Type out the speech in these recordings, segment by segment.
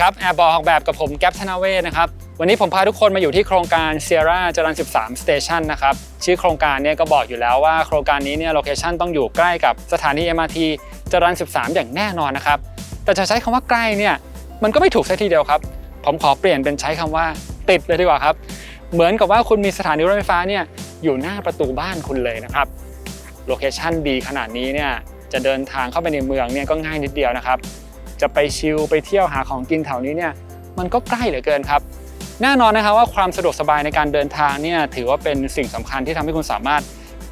ครับแอร์บอลออกแบบกับผมแก๊ปธนาเวศนะครับ วันนี้ผมพาทุกคนมาอยู่ที่โครงการเซียร่าจรัญ13 Station นะครับ ชื่อโครงการเนี่ยก็บอกอยู่แล้วว่าโครงการนี้เนี่ยโลเคชันต้องอยู่ใกล้กับสถานี MRT จรัญ13 อย่างแน่นอนนะครับ แต่จะใช้คำว่าใกล้เนี่ยมันก็ไม่ถูกซะทีเดียวครับ ผมขอเปลี่ยนเป็นใช้คำว่าติดเลยดีกว่าครับ เหมือนกับว่าคุณมีสถานีรถไฟฟ้าเนี่ยอยู่หน้าประตูบ้านคุณเลยนะครับ โลเคชันดีขนาดนี้เนี่ยจะเดินทางเข้าไปในเมืองเนี่ยก็ง่ายนิดเดียวนะครับ จะไปชิลไปเที่ยวหาของกินแถวนี้เนี่ยมันก็ใกล้เหลือเกินครับ แน่นอนนะครับว่าความสะดวกสบายในการเดินทางเนี่ยถือว่าเป็นสิ่งสำคัญที่ทำให้คุณสามารถ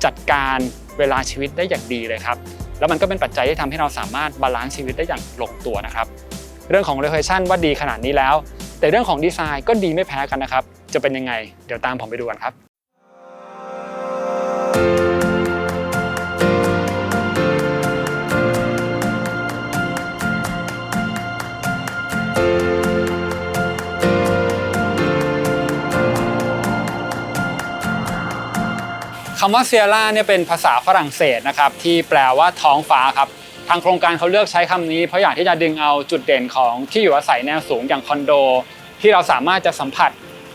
จัดการเวลาชีวิตได้อย่างดีเลยครับ แล้วมันก็เป็นปัจจัยที่ทำให้เราสามารถบาลานซ์ชีวิตได้อย่างลงตัวนะครับ เรื่องของโลเคชั่นว่าดีขนาดนี้แล้ว แต่เรื่องของดีไซน์ก็ดีไม่แพ้กันนะครับ จะเป็นยังไง เดี๋ยวตามผมไปดูกันครับ คำว่าเซียร่าเนี่ยเป็นภาษาฝรั่งเศสนะครับที่แปลว่าท้องฟ้าครับทางโครงการเขาเลือกใช้คำนี้เพราะอยากที่จะดึงเอาจุดเด่นของที่อยู่อาศัยแนวสูงอย่างคอนโด ที่เราสามารถจะสัมผัส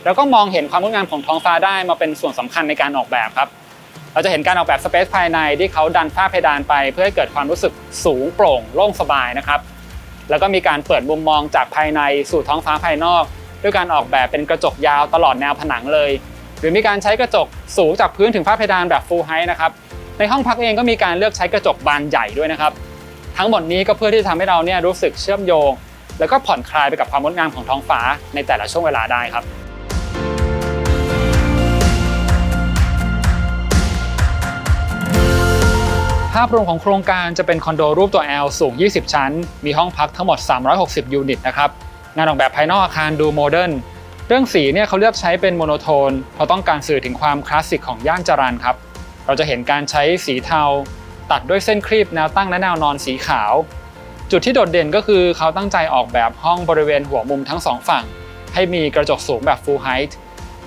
แล้วก็มองเห็นความงดงามของท้องฟ้าได้มาเป็นส่วนสำคัญในการออกแบบครับ เราจะเห็นการออกแบบสเปซภายในที่เขาดันฝ้าเพดานไปเพื่อให้เกิดความรู้สึกสูงโปร่งโล่งสบายนะครับ แล้วก็มีการเปิดมุมมองจากภายในสู่ท้องฟ้าภายนอก ด้วยการออกแบบเป็นกระจกยาวตลอดแนวผนังเลย รือมีการใช้กระจกสูงจากพื้นถึงฝ้าเพดานแบบ full height นะครับ ในห้องพักเองก็มีการเลือกใช้กระจกบานใหญ่ด้วยนะครับ ทั้งหมดนี้ก็เพื่อที่จะทำให้เราเนี่ยรู้สึกเชื่อมโยง แล้วก็ผ่อนคลายไปกับความงดงามของท้องฟ้าในแต่ละช่วงเวลาได้ครับภาพรวมของโครงการจะเป็นคอนโดรูปตัว L สูง 20 ชั้น มีห้องพักทั้งหมด 360 ยูนิตนะครับ งานออกแบบภายนอกอาคารดูโมเดิร์น เรื่องสีเนี่ยเขาเลือกใช้เป็นโมโนโทน เพราะต้องการสื่อถึงความคลาสสิกของย่านจรันครับ เราจะเห็นการใช้สีเทา ตัดด้วยเส้นครีบแนวตั้งและแนวนอนสีขาว จุดที่โดดเด่นก็คือเขาตั้งใจออกแบบห้องบริเวณหัวมุมทั้งสองฝั่ง ให้มีกระจกสูงแบบ full height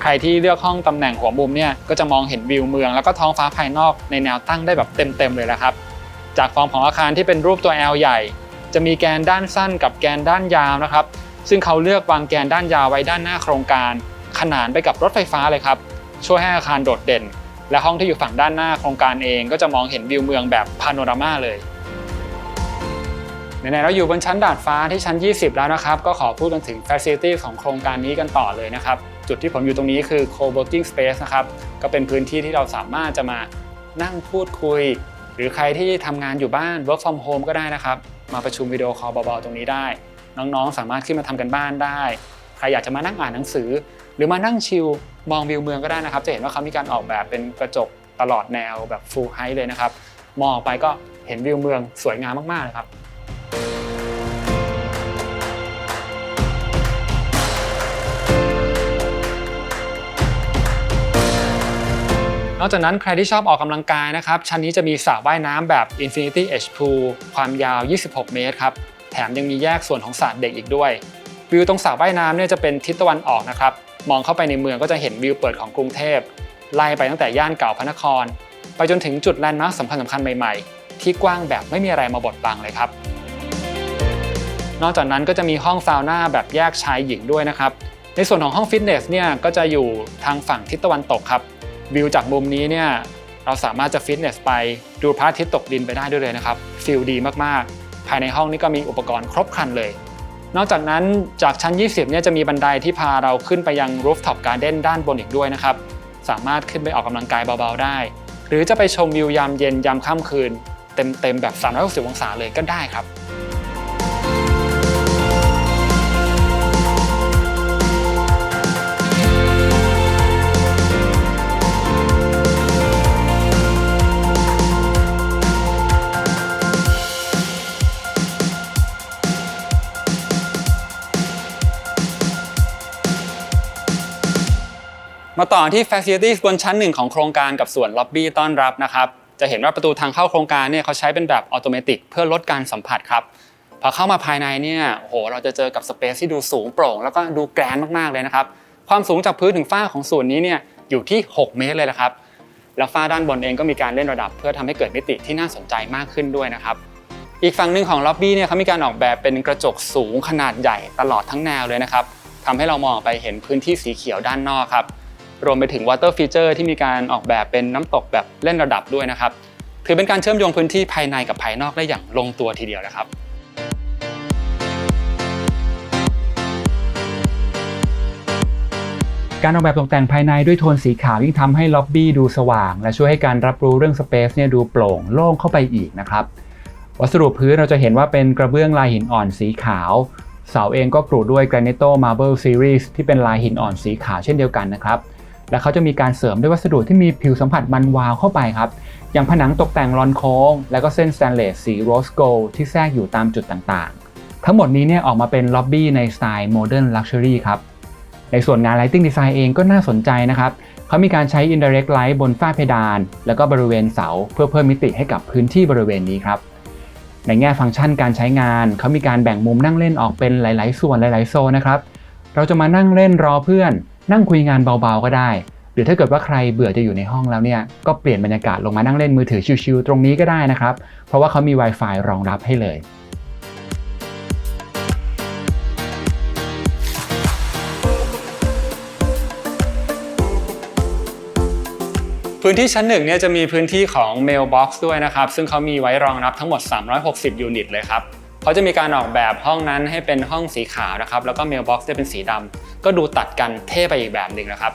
ใครที่เลือกห้องตำแหน่งหัวมุมเนี่ยก็จะมองเห็นวิวเมือง แล้วก็ท้องฟ้าภายนอกในแนวตั้งได้แบบเต็มๆเลยละครับ จากฟอร์มของอาคารที่เป็นรูปตัว L ใหญ่ จะมีแกนด้านสั้นกับแกนด้านยาวนะครับ ซึ่งเขาเลือกวางแกนด้านยาวไว้ด้านหน้าโครงการ ขนานไปกับรถไฟฟ้าเลยครับ ช่วยให้อาคารโดดเด่น และห้องที่อยู่ฝั่งด้านหน้าโครงการเองก็จะมองเห็นวิวเมืองแบบพาโนรามาเลยไหนๆเราอยู่บนชั้นดาดฟ้าที่ชั้น 20 แล้วนะครับ ก็ขอพูดกันถึง Facility ของโครงการนี้กันต่อเลยนะครับ จุดที่ผมอยู่ตรงนี้คือ Co-working Space นะครับ ก็เป็นพื้นที่ที่เราสามารถจะมานั่งพูดคุย หรือใครที่ทำงานอยู่บ้าน work from home ก็ได้นะครับ มาประชุมวิดีโอคอลเบาๆตรงนี้ได้ น้องๆ สามารถขึ้นมาทำกันบ้านได้ ใครอยากจะมานั่งอ่านหนังสือ หรือมานั่งชิลมองวิวเมืองก็ได้นะครับ จะเห็นว่าเขามีการออกแบบเป็นกระจกตลอดแนวแบบ full height เลยนะครับ มองไปก็เห็นวิวเมืองสวยงามมากๆเลยครับนอกจากนั้นใครที่ชอบออกกำลังกายนะครับ ชั้นนี้จะมีสระว่ายน้ำแบบ Infinity Edge Pool ความยาว 26 เมตรครับ ถมยังมีแยกส่วนของสระเด็กอีกด้วย วิวตรงสระว่ายน้ำเนี่ยจะเป็นทิศตะวันออกนะครับ มองเข้าไปในเมืองก็จะเห็นวิวเปิดของกรุงเทพ ไล่ไปตั้งแต่ย่านเก่าพระนคร ไปจนถึงจุดแลนด์มาร์คสำคัญสำคัญใหม่ๆ ที่กว้างแบบไม่มีอะไรมาบดบังเลยครับ นอกจากนั้นก็จะมีห้องซาวน่าแบบแยกชายหญิงด้วยนะครับ ในส่วนของห้องฟิตเนสเนี่ยก็จะอยู่ทางฝั่งทิศตะวันตกครับ วิวจากมุมนี้เนี่ยเราสามารถจะฟิตเนสไปดูพระอาทิตย์ตกดินไปได้ด้วยเลยนะครับฟิลดีมากๆ ภายในห้องนี่ก็มีอุปกรณ์ครบครันเลย นอกจากนั้นจากชั้น 20เนี่ยจะมีบันไดที่พาเราขึ้นไปยัง rooftop garden ด้านบนอีกด้วยนะครับ สามารถขึ้นไปออกกำลังกายเบาๆได้ หรือจะไปชมวิวยามเย็นยามค่ำคืน เต็มๆแบบ 360 องศาเลยก็ได้ครับ มาต่อที่ Facilities บนชั้นหนึ่งของโครงการกับส่วนล็อบบี้ต้อนรับนะครับจะเห็นว่าประตูทางเข้าโครงการเนี่ยเขาใช้เป็นแบบอัตโนมัติเพื่อลดการสัมผัสครับพอเข้ามาภายในเนี่ยโหเราจะเจอกับสเปซที่ดูสูงโปร่ง แล้วก็ดูแกรนมากๆเลยนะครับความสูงจากพื้นถึงฝ้าของส่วนนี้เนี่ยอยู่ที่ 6 เมตรเลยนะครับ แล้วฝ้าด้านบนเองก็มีการเล่นระดับ เพื่อทำให้เกิดมิติที่น่าสนใจมากขึ้นด้วยนะครับอีกฝั่งหนึ่งของล็อบบี้เนี่ยเขามีการออกแบบเป็นกระจกสูงขนาดใหญ่ตลอดทั้งแนวเลยนะครับทำให้เรามองไปเห็นพื้นที่สีเขียวด้านนอกครับ รวมไปถึง Water Feature ที่มีการออกแบบเป็นน้ำตกแบบเล่นระดับด้วยนะครับ ถือเป็นการเชื่อมโยงพื้นที่ภายในกับภายนอกได้อย่างลงตัวทีเดียวนะครับการออกแบบตกแต่งภายในด้วยโทนสีขาวยิ่งทำให้ล็อบบี้ดูสว่าง และช่วยให้การรับรู้เรื่องสเปซเนี่ยดูโปร่งโล่งเข้าไปอีกนะครับ วัสดุพื้นเราจะเห็นว่าเป็นกระเบื้องลายหินอ่อนสีขาว เสาเองก็กรูด้วย Granito Marble Series ที่เป็นลายหินอ่อนสีขาวเช่นเดียวกันนะครับ และเขาจะมีการเสริมด้วยวัสดุที่มีผิวสัมผัสมันวาวเข้าไปครับ อย่างผนังตกแต่งลอนโค้ง และก็เส้นสแตนเลสสีโรสโกลที่แทรกอยู่ตามจุดต่างๆ ทั้งหมดนี้เนี่ยออกมาเป็นล็อบบี้ในสไตล์โมเดิร์นลักชัวรี่ครับ ในส่วนงาน Lighting Design เองก็น่าสนใจนะครับ เขามีการใช้ Indirect Light บนฝ้าเพดาน แล้วก็บริเวณเสา เพื่อเพิ่มมิติให้กับพื้นที่บริเวณนี้ครับในแง่ฟังก์ชันการใช้งาน เขามีการแบ่งมุมนั่งเล่นออกเป็นหลาย ๆ ส่วนหลาย ๆ โซนนะครับ เราจะมานั่งเล่นรอเพื่อน นั่งคุยงานเบาๆก็ได้ หรือถ้าเกิดว่าใครเบื่อจะอยู่ในห้องแล้วเนี่ย ก็เปลี่ยนบรรยากาศลงมานั่งเล่นมือถือชิวๆตรงนี้ก็ได้นะครับ เพราะว่าเขามี Wi-Fi รองรับให้เลย พื้นที่ชั้นหนึ่งเนี่ยจะมีพื้นที่ของ Mailbox ด้วยนะครับ ซึ่งเขามีไว้รองรับทั้งหมด 360 ยูนิตเลยครับ เขาจะมีการออกแบบห้องนั้นให้เป็นห้องสีขาวนะครับ แล้วก็ Mailbox จะเป็นสีดำก็ดูตัดกันเท่ไปอีกแบบหนึ่งนะครับ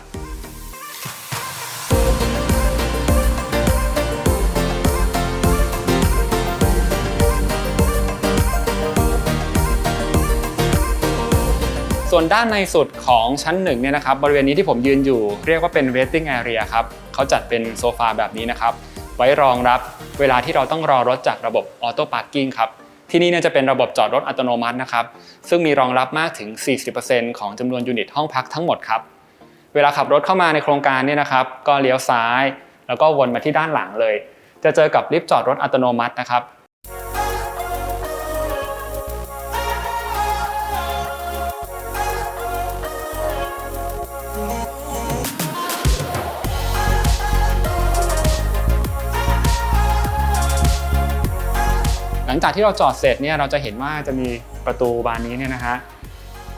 ส่วนด้านในสุดของชั้นหนึ่งเนี่ยนะครับบริเวณนี้ที่ผมยืนอยู่เรียกว่าเป็น waiting area ครับเขาจัดเป็นโซฟาแบบนี้นะครับ ไว้รองรับเวลาที่เราต้องรอรถจากระบบ auto parking ครับ ที่นี่เนี่ยจะเป็นระบบจอดรถอัตโนมัตินะครับ ซึ่งมีรองรับมากถึง 40%ของจำนวนยูนิตห้องพักทั้งหมดครับ เวลาขับรถเข้ามาในโครงการเนี่ยนะครับ ก็เลี้ยวซ้าย แล้วก็วนมาที่ด้านหลังเลย จะเจอกับลิฟต์จอดรถอัตโนมัตินะครับ ลังจากที่เราจอดเสร็จเนี่ยเราจะเห็นว่าจะมีประตูบานนี้เนี่ยนะฮะ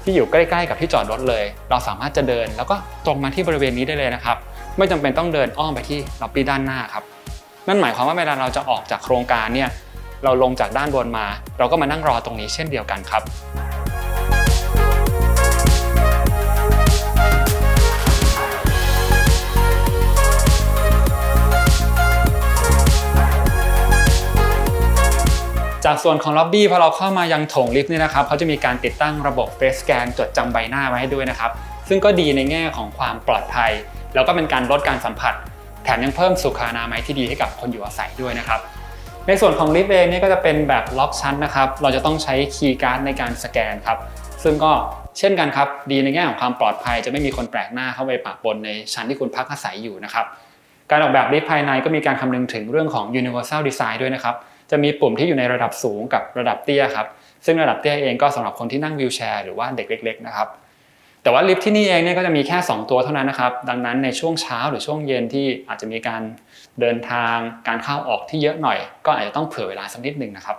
ที่อยู่ใกล้ๆกับที่จอดรถเลย เราสามารถจะเดินแล้วก็ตรงมาที่บริเวณนี้ได้เลยนะครับ ไม่จำเป็นต้องเดินอ้อมไปที่ล็อบบี้ด้านหน้าครับ นั่นหมายความว่าเวลาเราจะออกจากโครงการเนี่ยเราลงจากด้านบนมา เราก็มานั่งรอตรงนี้เช่นเดียวกันครับ จากส่วนของล็อบบี้พอเราเข้ามายังโถงลิฟต์เนี่ยนะครับเขาจะมีการติดตั้งระบบ Face Scan จดจำใบหน้าไว้ให้ด้วยนะครับ ซึ่งก็ดีในแง่ของความปลอดภัย แล้วก็เป็นการลดการสัมผัส แถมยังเพิ่มสุขอนามัยที่ดีให้กับคนอยู่อาศัยด้วยนะครับในส่วนของลิฟต์เองเนี่ยก็จะเป็นแบบล็อกชั้นนะครับ เราจะต้องใช้คีย์การ์ดในการสแกนครับ ซึ่งก็เช่นกันครับ ดีในแง่ของความปลอดภัย จะไม่มีคนแปลกหน้าเข้าไปปะปนในชั้นที่คุณพักอาศัยอยู่นะครับ การออกแบบลิฟต์ภายในก็มีการคำนึงถึงเรื่องของ universal design ด้วยนะครับ จะมีปุ่มที่อยู่ในระดับสูงกับระดับเตี้ยครับซึ่งระดับเตี้ยเองก็สำหรับคนที่นั่งวีลแชร์หรือว่าเด็กเล็กๆนะครับแต่ว่าลิฟต์ที่นี่เองเนี่ยก็จะมีแค่ 2 ตัวเท่านั้นนะครับดังนั้นในช่วงเช้าหรือช่วงเย็นที่อาจจะมีการเดินทางการเข้าออกที่เยอะหน่อย ก็อาจจะต้องเผื่อเวลาสักนิดหนึ่งนะครับ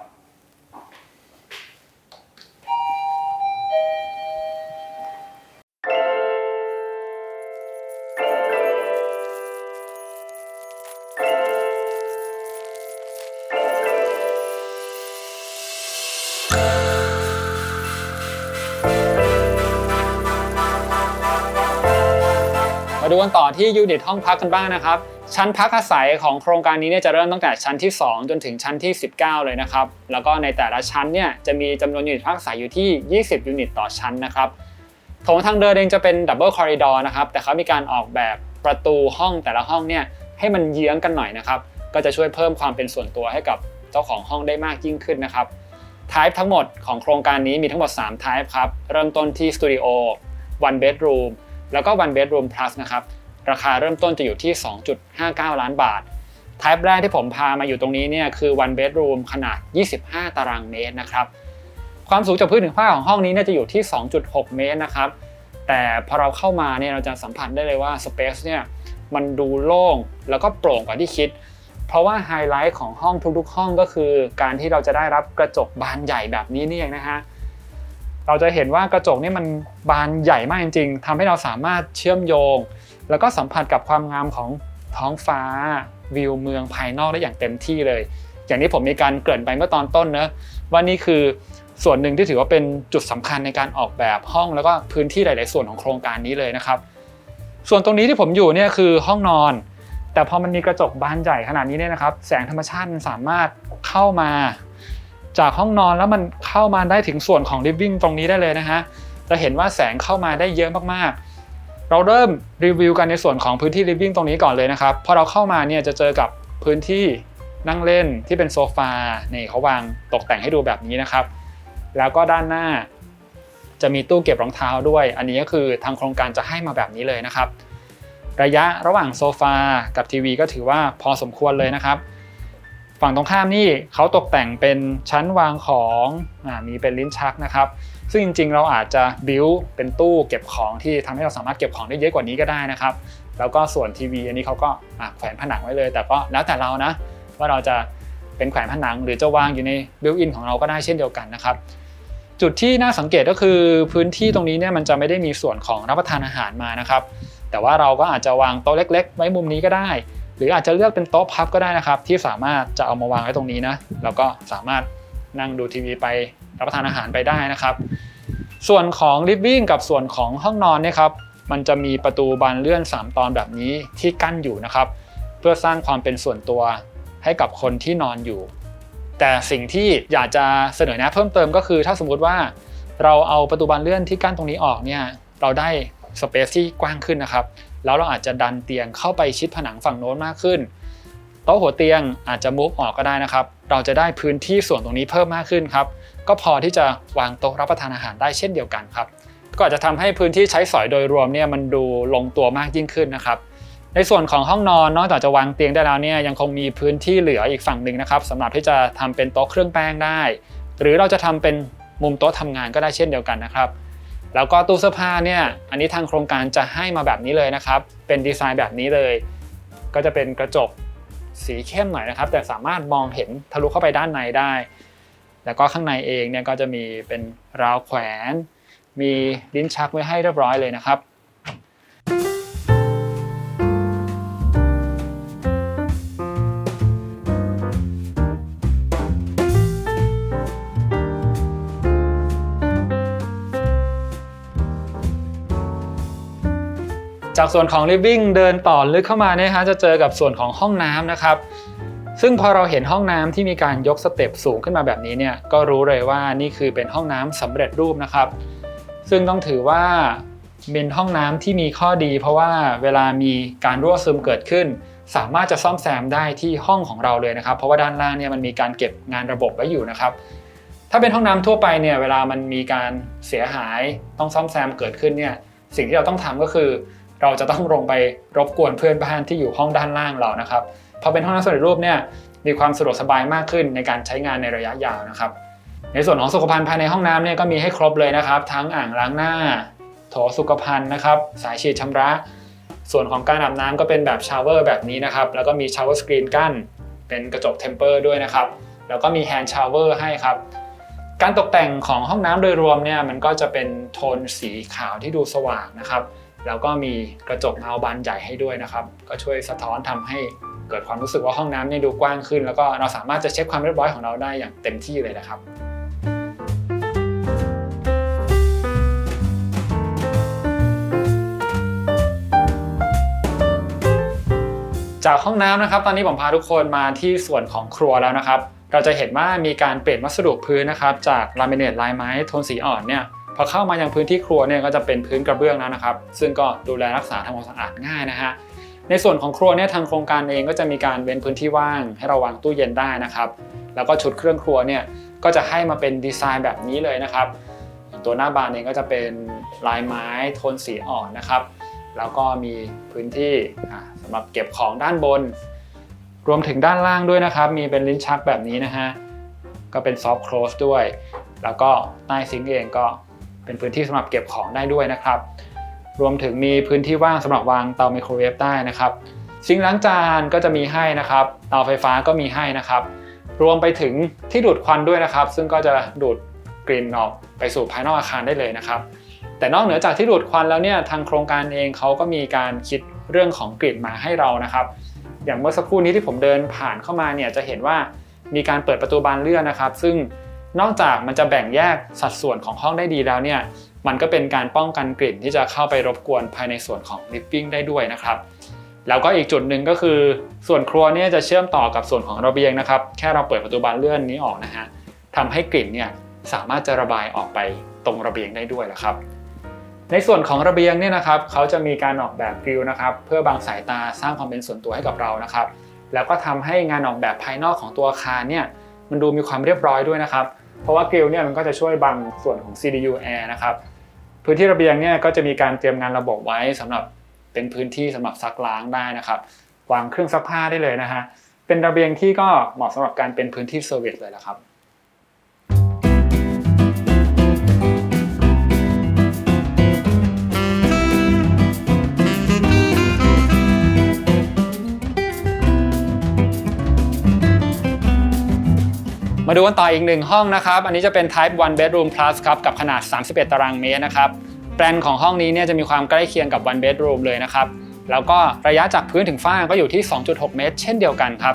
มาดูกันต่อที่ยูนิตห้องพักกันบ้างนะครับ ชั้นพักอาศัยของโครงการนี้เนี่ยจะเริ่มตั้งแต่ชั้นที่ 2 จนถึงชั้นที่ 19 เลยนะครับ แล้วก็ในแต่ละชั้นเนี่ยจะมีจำนวนยูนิตพักอาศัยอยู่ที่ 20 ยูนิตต่อชั้นนะครับโถงทางเดินเองจะเป็นดับเบิลคอริดอร์นะครับ แต่เขามีการออกแบบประตูห้องแต่ละห้องเนี่ยให้มันเยื้องกันหน่อยนะครับ ก็จะช่วยเพิ่มความเป็นส่วนตัวให้กับเจ้าของห้องได้มากยิ่งขึ้นนะครับ Type ทั้งหมดของโครงการนี้มีทั้งหมด3 Type ครับ เริ่มต้นที่ Studio One Bedroom แล้วก็ One Bedroom Plus นะครับ ราคาเริ่มต้นจะอยู่ที่ 2.59 ล้านบาท Type แรกที่ผมพามาอยู่ตรงนี้เนี่ยคือ One Bedroom ขนาด 25 ตารางเมตรนะครับ ความสูงจากพื้นถึงฝ้าของห้องนี้เนี่ยจะอยู่ที่ 2.6 เมตรนะครับ แต่พอเราเข้ามาเนี่ยเราจะสัมผัสได้เลยว่า Space เนี่ยมันดูโล่งแล้วก็โปร่งกว่าที่คิด เพราะว่าไฮไลท์ของห้องทุกๆห้องก็คือ การที่เราจะได้รับกระจกบานใหญ่แบบนี้นี่เองนะฮะ เราจะเห็นว่ากระจกนี่มันบานใหญ่มากจริง ๆทำให้เราสามารถเชื่อมโยง แล้วก็สัมผัสกับความงามของท้องฟ้าวิวเมืองภายนอกได้อย่างเต็มที่เลย อย่างที่ผมมีการเกริ่นไปเมื่อตอนต้นนะว่านี่คือส่วนหนึ่งที่ถือว่าเป็นจุดสำคัญในการออกแบบห้องแล้วก็พื้นที่หลาย ๆ ส่วนของโครงการนี้เลยนะครับ ส่วนตรงนี้ที่ผมอยู่เนี่ยคือห้องนอน แต่พอมันมีกระจกบานใหญ่ขนาดนี้เนี่ยนะครับ แสงธรรมชาติมันสามารถเข้ามา จากห้องนอนแล้วมันเข้ามาได้ถึงส่วนของ living ตรงนี้ได้เลยนะฮะจะเห็นว่าแสงเข้ามาได้เยอะมากๆ เราเริ่มรีวิวกันในส่วนของพื้นที่ living ตรงนี้ก่อนเลยนะครับพอเราเข้ามาเนี่ยจะเจอกับพื้นที่นั่งเล่นที่เป็นโซฟานี่เขาวางตกแต่งให้ดูแบบนี้นะครับ แล้วก็ด้านหน้าจะมีตู้เก็บรองเท้าด้วย อันนี้ก็คือทางโครงการจะให้มาแบบนี้เลยนะครับ ระยะระหว่างโซฟากับทีวีก็ถือว่าพอสมควรเลยนะครับ ฝั่งตรงข้ามนี่เขาตกแต่งเป็นชั้นวางของอมีเป็นลิ้นชักนะครับ ซึ่งจริงๆ เราอาจจะบิวเป็นตู้เก็บของที่ทำให้เราสามารถเก็บของได้เยอะกว่านี้ก็ได้นะครับ แล้วก็ส่วนทีวีอันนี้เขาก็แขวนผนังไว้เลย แต่ก็แล้วแต่เรานะ ว่าเราจะเป็นแขวนผนัง หรือจะวางอยู่ในบิวอินของเราก็ได้เช่นเดียวกันนะครับจุดที่น่าสังเกตก็คือพื้นที่ตรงนี้เนี่ยมันจะไม่ได้มีส่วนของรับประทานอาหารมานะครับ แต่ว่าเราก็อาจจะวางโต๊ะเล็ก ๆ ไว้มุมนี้ก็ได้ หรืออาจจะเลือกเป็นโต๊ะพับก็ได้นะครับ ที่สามารถจะเอามาวางไว้ตรงนี้นะแล้วก็สามารถนั่งดูทีวีไปรับประทานอาหารไปได้นะครับ ส่วนของ living กับส่วนของห้องนอนเนี่ยครับมันจะมีประตูบานเลื่อน 3 ตอนแบบนี้ที่กั้นอยู่นะครับ เพื่อสร้างความเป็นส่วนตัวให้กับคนที่นอนอยู่ แต่สิ่งที่อยากจะเสนอแนะเพิ่มเติมก็คือ ถ้าสมมุติว่าเราเอาประตูบานเลื่อนที่กั้นตรงนี้ออกเนี่ยเราได้สเปซที่กว้างขึ้นนะครับ แล้วเราอาจจะดันเตียงเข้าไปชิดผนังฝั่งโน้นมากขึ้นโต๊ะหัวเตียงอาจจะมุกออกก็ได้นะครับ เราจะได้พื้นที่ส่วนตรงนี้เพิ่มมากขึ้นครับก็พอที่จะวางโต๊ะรับประทานอาหารได้เช่นเดียวกันครับก็อาจจะทำให้พื้นที่ใช้สอยโดยรวมเนี่ยมันดูลงตัวมากยิ่งขึ้นนะครับ ในส่วนของห้องนอนนอกจากจะวางเตียงได้แล้วเนี่ยยังคงมีพื้นที่เหลืออีกฝั่งหนึ่งนะครับสำหรับที่จะทำเป็นโต๊ะเครื่องแป้งได้ หรือเราจะทำเป็นมุมโต๊ะทำงานก็ได้เช่นเดียวกันนะครับ แล้วก็ตู้เสื้อผ้าเนี่ยอันนี้ทางโครงการจะให้มาแบบนี้เลยนะครับ เป็นดีไซน์แบบนี้เลย ก็จะเป็นกระจกสีเข้มหน่อยนะครับ แต่สามารถมองเห็นทะลุเข้าไปด้านในได้ แล้วก็ข้างในเองเนี่ยก็จะมีเป็นราวแขวน มีลิ้นชักไว้ให้เรียบร้อยเลยนะครับ จากส่วนของ living เดินต่อลึกเข้ามาเนี่ยฮะจะเจอกับส่วนของห้องน้ำนะครับ ซึ่งพอเราเห็นห้องน้ำที่มีการยกสเต็ปสูงขึ้นมาแบบนี้เนี่ยก็รู้เลยว่านี่คือเป็นห้องน้ำสำเร็จรูปนะครับ ซึ่งต้องถือว่าเป็นห้องน้ำที่มีข้อดี เพราะว่าเวลามีการรั่วซึมเกิดขึ้น สามารถจะซ่อมแซมได้ที่ห้องของเราเลยนะครับ เพราะว่าด้านล่างเนี่ยมันมีการเก็บงานระบบไว้อยู่นะครับถ้าเป็นห้องน้ำทั่วไปเนี่ยเวลามันมีการเสียหายต้องซ่อมแซมเกิดขึ้นเนี่ยสิ่งที่เราต้องทำก็คือ เราจะต้องลงไปรบกวนเพื่อนบ้านที่อยู่ห้องด้านล่างเรานะครับพอเป็นห้องน้ำสำเร็จรูปเนี่ยมีความสะดวกสบายมากขึ้นในการใช้งานในระยะยาวนะครับ ในส่วนของสุขภัณฑ์ภายในห้องน้ำเนี่ยก็มีให้ครบเลยนะครับ ทั้งอ่างล้างหน้า โถสุขภัณฑ์นะครับ สายฉีดชำระ ส่วนของการอาบน้ำก็เป็นแบบชาวเวอร์แบบนี้นะครับ แล้วก็มีชาวเวอร์สกรีนกั้น เป็นกระจกเทมเปอร์ด้วยนะครับ แล้วก็มีแฮนด์ชาวเวอร์ให้ครับ การตกแต่งของห้องน้ำโดยรวมเนี่ยมันก็จะเป็นโทนสีขาวที่ดูสว่างนะครับ แล้วก็มีกระจกเงาบานใหญ่ให้ด้วยนะครับ ก็ช่วยสะท้อนทำให้เกิดความรู้สึกว่าห้องน้ำเนี่ยดูกว้างขึ้น แล้วก็เราสามารถจะเช็คความเรียบร้อยของเราได้อย่างเต็มที่เลยนะครับจากห้องน้ำนะครับ ตอนนี้ผมพาทุกคนมาที่ส่วนของครัวแล้วนะครับ เราจะเห็นว่ามีการเปลี่ยนวัสดุพื้นนะครับ จากลามิเนตลายไม้โทนสีอ่อนเนี่ย พอเข้ามายังพื้นที่ครัวเนี่ยก็จะเป็นพื้นกระเบื้องแล้วนะครับ ซึ่งก็ดูแลรักษาทำความสะอาดง่ายนะฮะในส่วนของครัวเนี่ยทางโครงการเองก็จะมีการเว้นพื้นที่ว่าง ให้เราวางตู้เย็นได้นะครับ แล้วก็ชุดเครื่องครัวเนี่ยก็จะให้มาเป็นดีไซน์แบบนี้เลยนะครับ ตัวหน้าบานเองก็จะเป็นลายไม้โทนสีอ่อนนะครับ แล้วก็มีพื้นที่อ่าสำหรับเก็บของด้านบน รวมถึงด้านล่างด้วยนะครับ มีเป็นลิ้นชักแบบนี้นะฮะก็เป็นซอฟต์คลอสด้วย แล้วก็ใต้ซิงค์เองก็ เป็นพื้นที่สำหรับเก็บของได้ด้วยนะครับ รวมถึงมีพื้นที่ว่างสำหรับวางเตาไมโครเวฟได้นะครับ ซิงล้างจานก็จะมีให้นะครับ เตาไฟฟ้าก็มีให้นะครับ รวมไปถึงที่ดูดควันด้วยนะครับ ซึ่งก็จะดูดกลิ่นออกไปสู่ภายนอกอาคารได้เลยนะครับ แต่นอกเหนือจากที่ดูดควันแล้วเนี่ยทางโครงการเองเขาก็มีการคิดเรื่องของกลิ่นมาให้เรานะครับ อย่างเมื่อสักครู่นี้ที่ผมเดินผ่านเข้ามาเนี่ยจะเห็นว่ามีการเปิดประตูบานเลื่อนนะครับ ซึ่ง นอกจากมันจะแบ่งแยกสัดส่วนของห้องได้ดีแล้วเนี่ยมันก็เป็นการป้องกันกลิ่นที่จะเข้าไปรบกวนภายในส่วนของลิฟ i ิ g ได้ด้วยนะครับแล้วก็อีกจุดหนึ่งก็คือ ส่วนครัวเนี่ยจะเชื่อมต่อกับส่วนของระเบียงนะครับ แค่เราเปิดประตูบานเลื่อนนี้ออกนะฮะทำให้กลิ่นเนี่ยสามารถจะระบายออกไปตรงระเบียงได้ด้วยนะครับ ในส่วนของระเบียงเนี่ยนะครับเขาจะมีการออกแบบกริลนะครับ เพื่อบังสายตาสร้างความเป็นส่วนตัวให้กับเรานะครับ แล้วก็ทำให้งานออกแบบภายนอกของตัวอาคารเนี่ยมันดูมีความเรียบร้อยด้วยนะครับ เพราะว่ากริลเนี่ยมันก็จะช่วยบังส่วนของ CDU air นะครับพื้นที่ระเบียงเนี่ยก็จะมีการเตรียมงานระบบไว้สำหรับเป็นพื้นที่สำหรับซักล้างได้นะครับวางเครื่องซักผ้าได้เลยนะฮะเป็นระเบียงที่ก็เหมาะสำหรับการเป็นพื้นที่เซอร์วิสเลยละครับ มาดูกันต่ออีกหนึ่งห้องนะครับ อันนี้จะเป็น Type 1 Bedroom Plus ครับ กับขนาด 31 ตารางเมตรนะครับ แปลนของห้องนี้เนี่ยจะมีความใกล้เคียงกับ one bedroom เลยนะครับ แล้วก็ระยะจากพื้นถึงฝ้าก็อยู่ที่ 2.6 เมตร เช่นเดียวกันครับ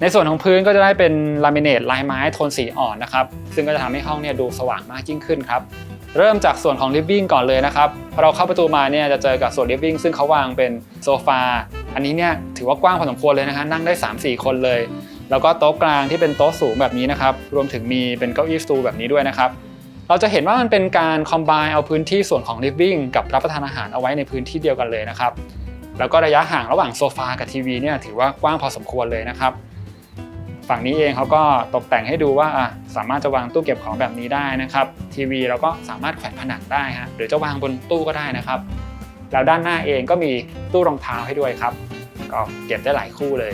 ในส่วนของพื้นก็จะได้เป็นลามิเนตลายไม้โทนสีอ่อนนะครับ ซึ่งก็จะทำให้ห้องเนี่ยดูสว่างมากยิ่งขึ้นครับ เริ่มจากส่วนของ living ก่อนเลยนะครับ พอเราเข้าประตูมาเนี่ยจะเจอกับส่วน living ซึ่งเขาวางเป็นโซฟา อันนี้เนี่ยถือว่ากว้างพอสมควรเลยนะฮะนั่งได้ 3-4 คนเลย แล้วก็โต๊ะกลางที่เป็นโต๊ะสูงแบบนี้นะครับรวมถึงมีเป็นเก้าอี้สตูแบบนี้ด้วยนะครับเราจะเห็นว่ามันเป็นการคอมไบเอาพื้นที่ส่วนของ living กับรับประทานอาหารเอาไว้ในพื้นที่เดียวกันเลยนะครับแล้วก็ระยะห่างระหว่างโซฟากับทีวีเนี่ยถือว่ากว้างพอสมควรเลยนะครับฝั่งนี้เองเขาก็ตกแต่งให้ดูว่าสามารถจะวางตู้เก็บของแบบนี้ได้นะครับ ทีวีเราก็สามารถแขวนผนังได้ฮะหรือจะวางบนตู้ก็ได้นะครับ แล้วด้านหน้าเองก็มีตู้รองเท้าให้ด้วยครับ ก็เก็บได้หลายคู่เลย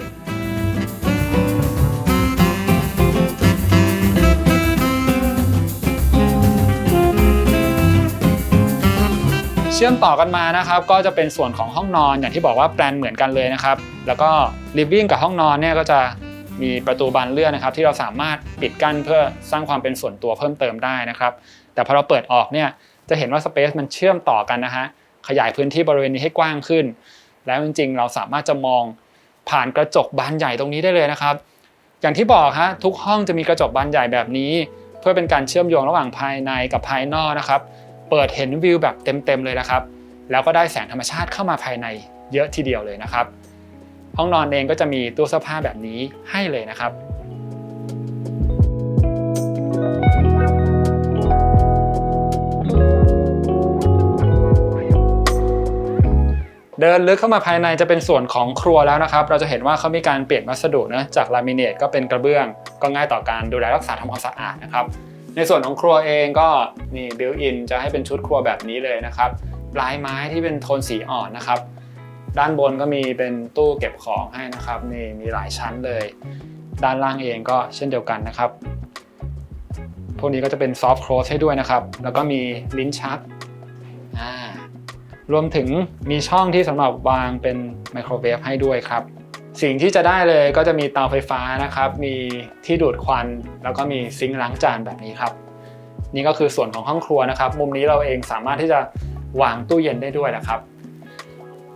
เชื่อมต่อกันมานะครับก็จะเป็นส่วนของห้องนอนอย่างที่บอกว่าแปลนเหมือนกันเลยนะครับ แล้วก็ living กับห้องนอนเนี่ยก็จะมีประตูบานเลื่อนนะครับ ที่เราสามารถปิดกั้นเพื่อสร้างความเป็นส่วนตัวเพิ่มเติมได้นะครับ แต่พอเราเปิดออกเนี่ยจะเห็นว่าสเปซมันเชื่อมต่อกันนะฮะขยายพื้นที่บริเวณนี้ให้กว้างขึ้น แล้วจริงๆ เราสามารถจะมองผ่านกระจกบานใหญ่ตรงนี้ได้เลยนะครับ อย่างที่บอกฮะทุกห้องจะมีกระจกบานใหญ่แบบนี้ เพื่อเป็นการเชื่อมโยงระหว่างภายในกับภายนอกนะครับ เปิดเห็นวิวแบบเต็มๆเลยนะครับ แล้วก็ได้แสงธรรมชาติเข้ามาภายในเยอะทีเดียวเลยนะครับ ห้องนอนเองก็จะมีตู้เสื้อผ้าแบบนี้ให้เลยนะครับเดินลึกเข้ามาภายในจะเป็นส่วนของครัวแล้วนะครับ เราจะเห็นว่าเขามีการเปลี่ยนวัสดุนะจากลามิเนตก็เป็นกระเบื้อง ก็ง่ายต่อการดูแลรักษาทำความสะอาดนะครับ ในส่วนของครัวเองก็นี่บิวอินจะให้เป็นชุดครัวแบบนี้เลยนะครับลายไม้ที่เป็นโทนสีอ่อนนะครับ ด้านบนก็มีเป็นตู้เก็บของให้นะครับนี่มีหลายชั้นเลย ด้านล่างเองก็เช่นเดียวกันนะครับ พวกนี้ก็จะเป็นซอฟต์โคลสให้ด้วยนะครับ แล้วก็มีลิ้นชักรวมถึงมีช่องที่สำหรับวางเป็นไมโครเวฟให้ด้วยครับ สิ่งที่จะได้เลยก็จะมีเตาไฟฟ้านะครับ มีที่ดูดควัน แล้วก็มีซิงค์ล้างจานแบบนี้ครับ นี่ก็คือส่วนของห้องครัวนะครับ มุมนี้เราเองสามารถที่จะวางตู้เย็นได้ด้วยนะครับ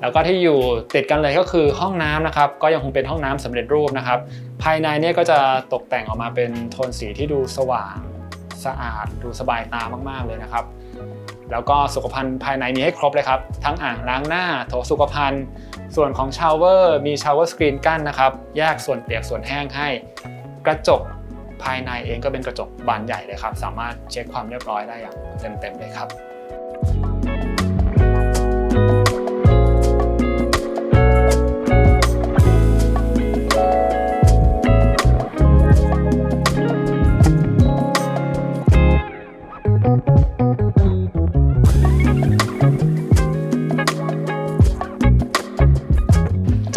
แล้วก็ที่อยู่ติดกันเลยก็คือห้องน้ำนะครับ ก็ยังคงเป็นห้องน้ำสำเร็จรูปนะครับ ภายในเนี่ยก็จะตกแต่งออกมาเป็นโทนสีที่ดูสว่างสะอาด ดูสบายตามากๆเลยนะครับ แล้วก็สุขภัณฑ์ภายในมีให้ครบเลยครับ ทั้งอ่างล้างหน้าโถสุขภัณฑ์ ส่วนของชาวเวอร์มีชาวเวอร์สกรีนกั้นนะครับแยกส่วนเปียกส่วนแห้งให้ กระจกภายในเองก็เป็นกระจกบานใหญ่เลยครับ สามารถเช็คความเรียบร้อยได้อย่างเต็มๆเลยครับ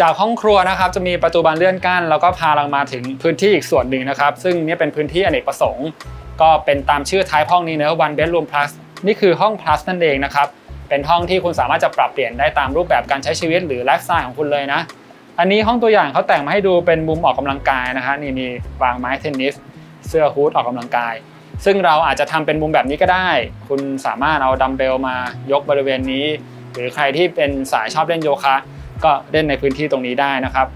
จากห้องครัวนะครับจะมีประตูบานเลื่อนกั้น แล้วก็พาเรามาถึงพื้นที่อีกส่วนหนึ่งนะครับ ซึ่งนี่เป็นพื้นที่อเนกประสงค์ ก็เป็นตามชื่อท้ายห้องนี้เนอะ one bedroom plus นี่คือห้อง plus นั่นเองนะครับเป็นห้องที่คุณสามารถจะปรับเปลี่ยนได้ตามรูปแบบการใช้ชีวิตหรือไลฟ์สไตล์ของคุณเลยนะ อันนี้ห้องตัวอย่างเขาแต่งมาให้ดูเป็นมุมออกกำลังกายนะฮะนี่มีวางไม้เทนนิส เสื้อฮูดออกกำลังกาย ซึ่งเราอาจจะทำเป็นมุมแบบนี้ก็ได้ คุณสามารถเอาดัมเบลมายกบริเวณนี้ หรือใครที่เป็นสายชอบเล่นโยคะ ก็เล่นในพื้นที่ตรงนี้ได้นะครับ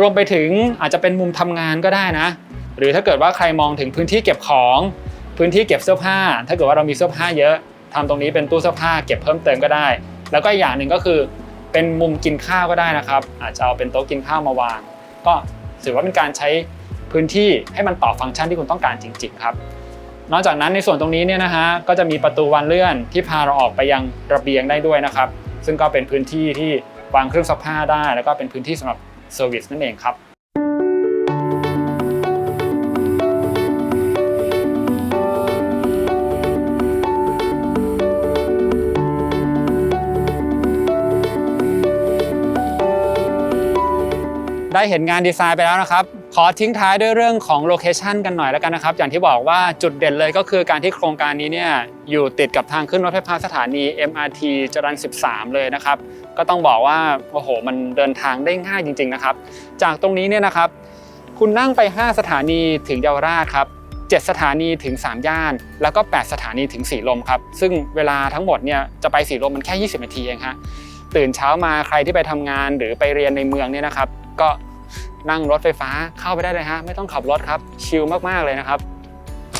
รวมไปถึงอาจจะเป็นมุมทำงานก็ได้นะ หรือถ้าเกิดว่าใครมองถึงพื้นที่เก็บของ พื้นที่เก็บเสื้อผ้า ถ้าเกิดว่าเรามีเสื้อผ้าเยอะทำตรงนี้เป็นตู้เสื้อผ้าเก็บเพิ่มเติมก็ได้ แล้วก็อีกอย่างหนึ่งก็คือเป็นมุมกินข้าวก็ได้นะครับ อาจจะเอาเป็นโต๊ะกินข้าวมาวาง ก็ถือว่าเป็นการใช้พื้นที่ให้มันตอบฟังก์ชันที่คุณต้องการจริง ๆ ครับ นอกจากนั้นในส่วนตรงนี้เนี่ยนะฮะก็จะมีประตูวันเลื่อนที่พาเราออกไปยังระเบียงได้ด้วยนะครับ ซึ่งก็เป็นพื้นที่ที่ วางเครื่องซักผ้าได้ แล้วก็เป็นพื้นที่สำหรับเซอร์วิสนั่นเองครับได้เห็นงานดีไซน์ไปแล้วนะครับ ขอทิ้งท้ายด้วยเรื่องของโลเคชันกันหน่อยแล้วกันนะครับ อย่างที่บอกว่าจุดเด่นเลยก็คือการที่โครงการนี้เนี่ยอยู่ติดกับทางขึ้นรถไฟฟ้าสถานี MRT จรัญ13 เลยนะครับ ก็ต้องบอกว่าโอ้โห มันเดินทางได้ง่ายจริง ๆนะครับ จากตรงนี้เนี่ยนะครับ คุณนั่งไป 5 สถานีถึงเยาวราชครับ7สถานีถึง 3 ย่าน แล้วก็ 8 สถานีถึงสีลมครับ ซึ่งเวลาทั้งหมดเนี่ยจะไปสีลมมันแค่ 20 นาทีเองฮะตื่นเช้ามาใครที่ไปทำงานหรือไปเรียนในเมืองเนี่ยนะครับ ก็ นั่งรถไฟฟ้าเข้าไปได้เลยฮะไม่ต้องขับรถครับชิลมากๆเลยนะครับ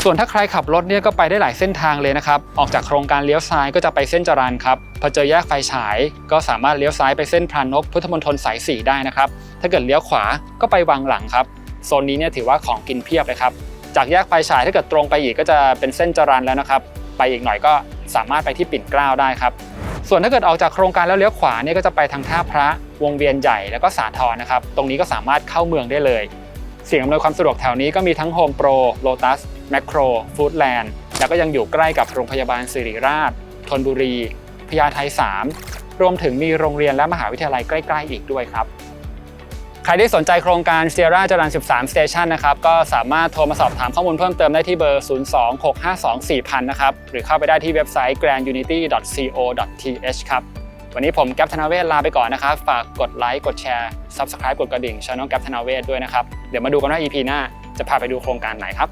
ส่วนถ้าใครขับรถเนี่ยก็ไปได้หลายเส้นทางเลยนะครับออกจากโครงการเลี้ยวซ้ายก็จะไปเส้นจรันครับพอเจอแยกไฟฉาย ก็สามารถเลี้ยวซ้ายไปเส้นพรานกพุทธมณฑลสาย4ได้นะครับถ้าเกิดเลี้ยวขวาก็ไปวังหลังครับโซนนี้เนี่ยถือว่าของกินเพียบเลยครับจากแยกไฟฉายถ้าเกิดตรงไปอีกก็จะเป็นเส้นจรันแล้วนะครับไปอีกหน่อยก็ สามารถไปที่ปิ่นเกล้าได้ครับ ส่วนถ้าเกิดออกจากโครงการแล้วเลี้ยวขวาเนี่ยก็จะไปทางท่าพระวงเวียนใหญ่แล้วก็สาทรนะครับ ตรงนี้ก็สามารถเข้าเมืองได้เลย เสิ่งอำนวยความสะดวกแถวนี้ก็มีทั้ง Home Pro Lotus Macro Foodland แล้วก็ยังอยู่ใกล้กับโรงพยาบาลสิริราชธนบุรีพญาไท3รวมถึงมีโรงเรียนและมหาวิทยาลัยใกล้ ๆ อีกด้วยครับ ใครที่สนใจโครงการเซียร่าจรัน 13 Station นะครับก็สามารถโทรมาสอบถามข้อมูลเพิ่มเติมได้ที่เบอร์ 026524000 นะครับ หรือเข้าไปได้ที่เว็บไซต์ grandunity.co.th ครับ วันนี้ผมแก๊ปธนาเวศลาไปก่อนนะครับ ฝากกดไลค์กดแชร์ Subscribe กดกระดิ่งช่องแก๊ปธนาเวศด้วยนะครับ เดี๋ยวมาดูกันว่า EP หน้าจะพาไปดูโครงการไหนครับ